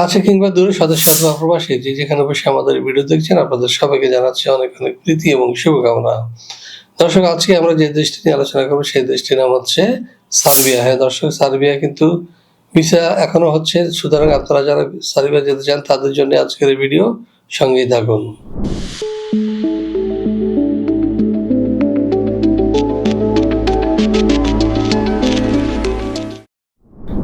কাছে কিংবা দূরে সদস্য প্রবাসী যে যেখানে বসে আমাদের ভিডিও দেখছেন, আপনাদের সবাইকে জানাচ্ছি অনেক অনেক প্রীতি এবং শুভকামনা। দর্শক, আজকে আমরা যে দেশটি নিয়ে আলোচনা করব, সেই দেশটির নাম হচ্ছে সার্বিয়া। হ্যাঁ দর্শক, সার্বিয়া কিন্তু ভিসা এখনও হচ্ছে। সুতরাং আপনারা যারা সার্বিয়া যেতে চান, তাদের জন্য আজকের ভিডিও সঙ্গেই থাকুন।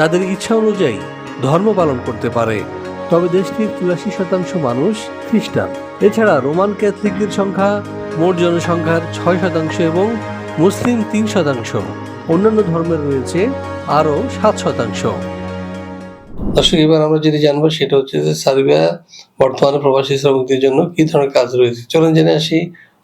তাদের ইচ্ছা অনুযায়ী ধর্ম পালন করতে পারে। তবে দেশটির চুরাশি শতাংশ মানুষ খ্রিস্টান। এছাড়া রোমান ক্যাথলিকদের সংখ্যা মোট জনসংখ্যার ছয় শতাংশ এবং মুসলিম তিন শতাংশ। অন্যান্য ধর্মের রয়েছে আরও সাত শতাংশ। দর্শক, এবার আমরা যেটি জানব সেটা হচ্ছে যে সার্বিয়া বর্তমানে প্রবাসী শ্রমিকদের জন্য কি ধরনের কাজ রয়েছে। চলুন জেনে আসি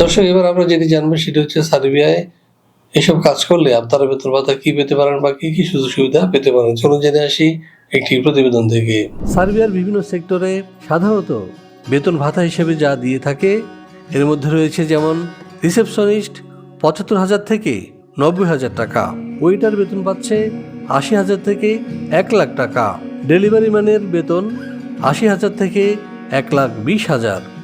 দর্শক, এবার আমরা যেটি জানব সেটা হচ্ছে সার্বিয়ায় এসব কাজ করলে আপনারা বেতন ভাতা কি পেতে পারেন বা কি কি সুযোগ সুবিধা পেতে পারেন? চলুন জেনে আসি একটি প্রতিবেদন থেকে। সার্বিয়ার বিভিন্ন সেক্টরে সাধারণত বেতন ভাতা হিসেবে যা দিয়ে থাকে, এর মধ্যে রয়েছে যেমন রিসেপশনিস্ট পঁচাত্তর হাজার থেকে নব্বই হাজার টাকা, ওয়েটার বেতন পাচ্ছে আশি হাজার থেকে এক লাখ টাকা, ডেলিভারি ম্যানের বেতন আশি হাজার থেকে এক লাখ বিশ হাজার।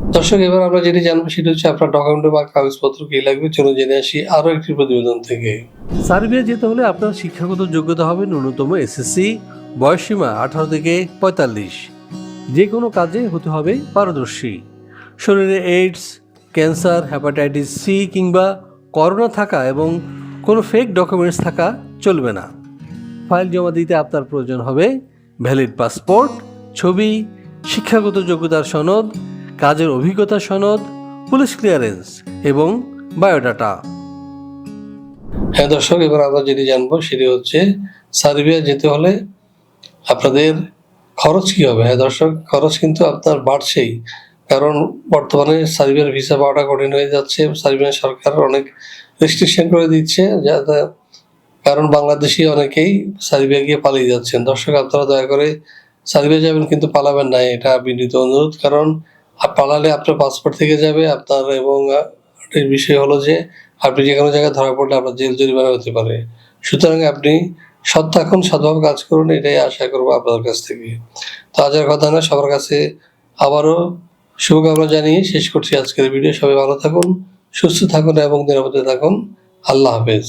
দর্শক, এবার আমরা যেটি জানব সেটা হচ্ছে আপনার ডকুমেন্ট বা কাগজপত্র কি লাগবে? চলুন জেনে আসি আরও একটি প্রতিবেদন থেকে। সার্বিয়া যেতে হলে আপনার শিক্ষাগত যোগ্যতা হবে ন্যূনতম এসএসসি বয়সসীমা আঠারো থেকে পঁয়তাল্লিশ। যে কোনো কাজে হতে হবে পারদর্শী। শরীরে এইডস ক্যান্সার হ্যাপাটাইটিস সি কিংবা করোনা থাকা এবং কোনো ফেক ডকুমেন্টস থাকা চলবে না। ফাইল জমা দিতে আপনার প্রয়োজন হবে ভ্যালিড পাসপোর্ট ছবি, শিক্ষাগত যোগ্যতার সনদ কাজের অভিজ্ঞতা সনদ, পুলিশ ক্লিয়ারেন্স এবং বায়োডাটা হ্যাঁ দর্শক, এবার আমরা যেটি জানব সেটি হচ্ছে, সার্বিয়া যেতে হলে আপনাদের খরচ কি হবে? হ্যাঁ দর্শক, খরচ কিন্তু আপনার বাড়ছেই। কারণ বর্তমানে সার্বিয়ার ভিসা পাওয়াটা কঠিন হয়ে যাচ্ছে সার্বিয়ান সরকার অনেক রেস্ট্রিকশন করে দিচ্ছে যাতে কারণ বাংলাদেশি অনেকেই সার্বিয়া গিয়ে পালিয়ে যাচ্ছেন। দর্শক, আপনারা দয়া করে সার্বিয়া যাবেন কিন্তু পালাবেন না, এটা বিনীত অনুরোধ। কারণ পালালে আপনার পাসপোর্ট থেকে যাবে, আপনার এবং বিষয় হলো যে, আপনি যে কোনো জায়গায় ধরা পড়লে আপনার জেল জরিমানা হতে পারে। সুতরাং আপনি সৎ থাকুন, সৎভাবে কাজ করুন, এটাই আশা করব আপনাদের কাছ থেকে। তো আজ আর কথা না, সবার কাছে আবারও শুভকামনা জানিয়ে শেষ করছি আজকের ভিডিও। সবাই ভালো থাকুন, সুস্থ থাকুন এবং নিরাপদে থাকুন। আল্লাহ হাফেজ।